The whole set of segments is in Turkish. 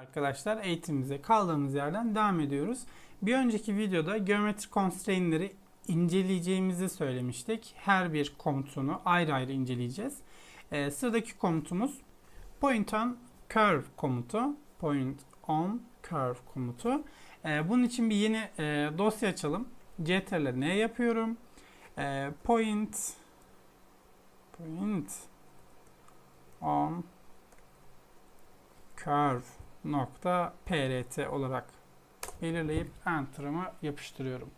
Arkadaşlar eğitimimize kaldığımız yerden devam ediyoruz. Bir önceki videoda geometri constraint'leri inceleyeceğimizi söylemiştik. Her bir komutunu ayrı ayrı inceleyeceğiz. Ee, sıradaki komutumuz point on curve komutu. Point on curve komutu. Ee, bunun için bir yeni e, dosya açalım. CTRL ne yapıyorum? Ee, point point on curve nokta prt olarak belirleyip enter'ımı yapıştırıyorum.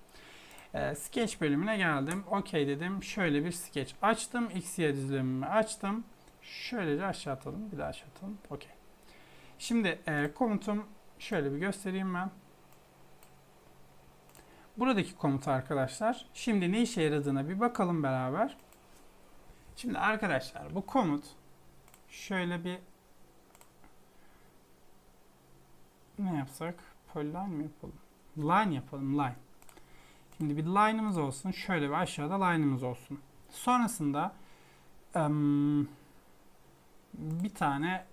Ee, sketch bölümüne geldim. OK dedim. Şöyle bir sketch açtım. X, Y düzlemimi açtım. Şöylece aşağı atalım. Bir daha aşağı atalım. OK. Şimdi e, komutum şöyle bir göstereyim ben. Buradaki komut arkadaşlar. Şimdi ne işe yaradığına bir bakalım beraber. Şimdi arkadaşlar bu komut şöyle bir ne yapsak? Polyline mi yapalım? Line yapalım. Line. Şimdi bir line'ımız olsun. Şöyle bir aşağıda line'ımız olsun. Sonrasında em, bir tane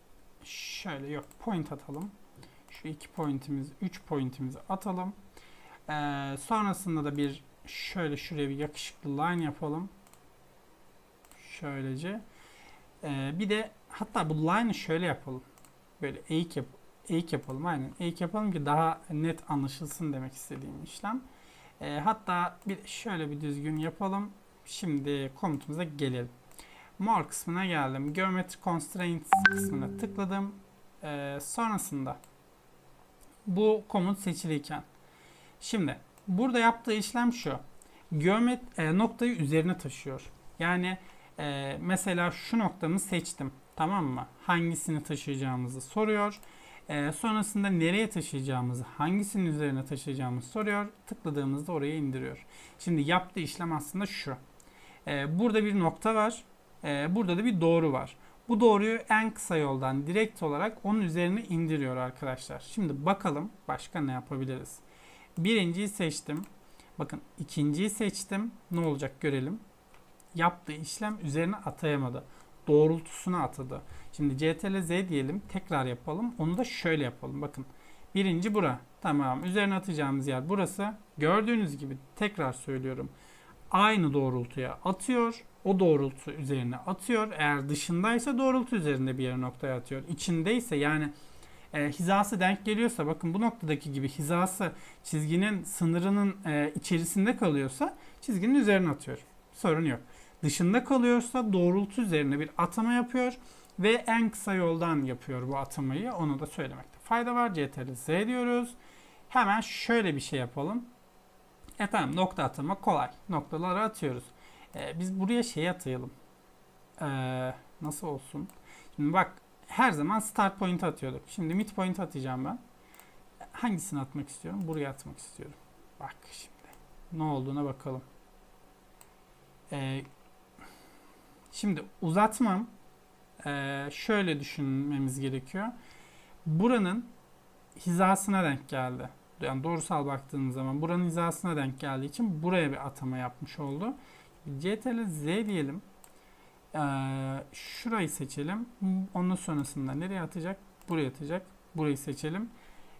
şöyle yok point atalım. Şu iki pointimiz, üç pointimizi atalım. Ee, sonrasında da bir şöyle şuraya bir yakışıklı line yapalım. Şöylece. Ee, bir de hatta bu line'ı şöyle yapalım. Böyle eğik yap eğik yapalım. Aynen eğik yapalım ki daha net anlaşılsın demek istediğim işlem. E, hatta bir şöyle bir düzgün yapalım. Şimdi komutumuza gelelim. More kısmına geldim. Geometry Constraints kısmına tıkladım. E, sonrasında bu komut seçiliyken şimdi burada yaptığı işlem şu. Geomet e, noktayı üzerine taşıyor. Yani e, mesela şu noktamı seçtim. Tamam mı? Hangisini taşıyacağımızı soruyor. E, sonrasında nereye taşıyacağımızı, hangisinin üzerine taşıyacağımızı soruyor. Tıkladığımızda oraya indiriyor. Şimdi yaptığı işlem aslında şu. E, burada bir nokta var. E, burada da bir doğru var. Bu doğruyu en kısa yoldan direkt olarak onun üzerine indiriyor arkadaşlar. Şimdi bakalım başka ne yapabiliriz. Birinciyi seçtim. Bakın ikinciyi seçtim. Ne olacak görelim. Yaptığı işlem üzerine atayamadı. Doğrultusuna atadı. Şimdi CTRL Z diyelim. Tekrar yapalım. Onu da şöyle yapalım. Bakın. Birinci bura. Tamam. Üzerine atacağımız yer burası. Gördüğünüz gibi tekrar söylüyorum. Aynı doğrultuya atıyor. O doğrultu üzerine atıyor. Eğer dışındaysa doğrultu üzerinde bir yere noktaya atıyor. İçindeyse yani e, hizası denk geliyorsa bakın bu noktadaki gibi hizası çizginin sınırının e, içerisinde kalıyorsa çizginin üzerine atıyor. Sorun yok. Dışında kalıyorsa doğrultu üzerine bir atama yapıyor ve en kısa yoldan yapıyor bu atamayı. Onu da söylemekte fayda var. CTRL Z diyoruz. Hemen şöyle bir şey yapalım. E nokta atama kolay. Noktaları atıyoruz. E, biz buraya şey atayalım. E, nasıl olsun? Şimdi bak her zaman start point atıyorduk. Şimdi mid point atacağım ben. Hangisini atmak istiyorum? Buraya atmak istiyorum. Bak şimdi. Ne olduğuna bakalım. E, şimdi uzatmam ee, şöyle düşünmemiz gerekiyor. Buranın hizasına denk geldi. Yani doğrusal baktığınız zaman buranın hizasına denk geldiği için buraya bir atama yapmış oldu. CTRL Z diyelim. Ee, şurayı seçelim. Ondan sonrasında nereye atacak? Buraya atacak. Burayı seçelim.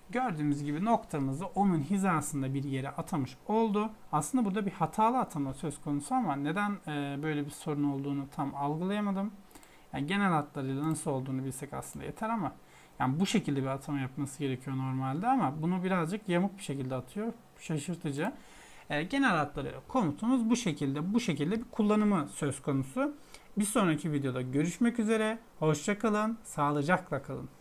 Gördüğümüz gibi noktamızı onun hizasında bir yere atamış oldu. Aslında burada bir hatalı atama söz konusu ama neden e, böyle bir sorun olduğunu tam algılayamadım. Yani genel hatlarıyla nasıl olduğunu bilsek aslında yeter ama yani bu şekilde bir atama yapması gerekiyor normalde ama bunu birazcık yamuk bir şekilde atıyor. Şaşırtıcı. E, genel hatlarıyla komutumuz bu şekilde bu şekilde bir kullanımı söz konusu. Bir sonraki videoda görüşmek üzere. Hoşçakalın. Sağlıcakla kalın.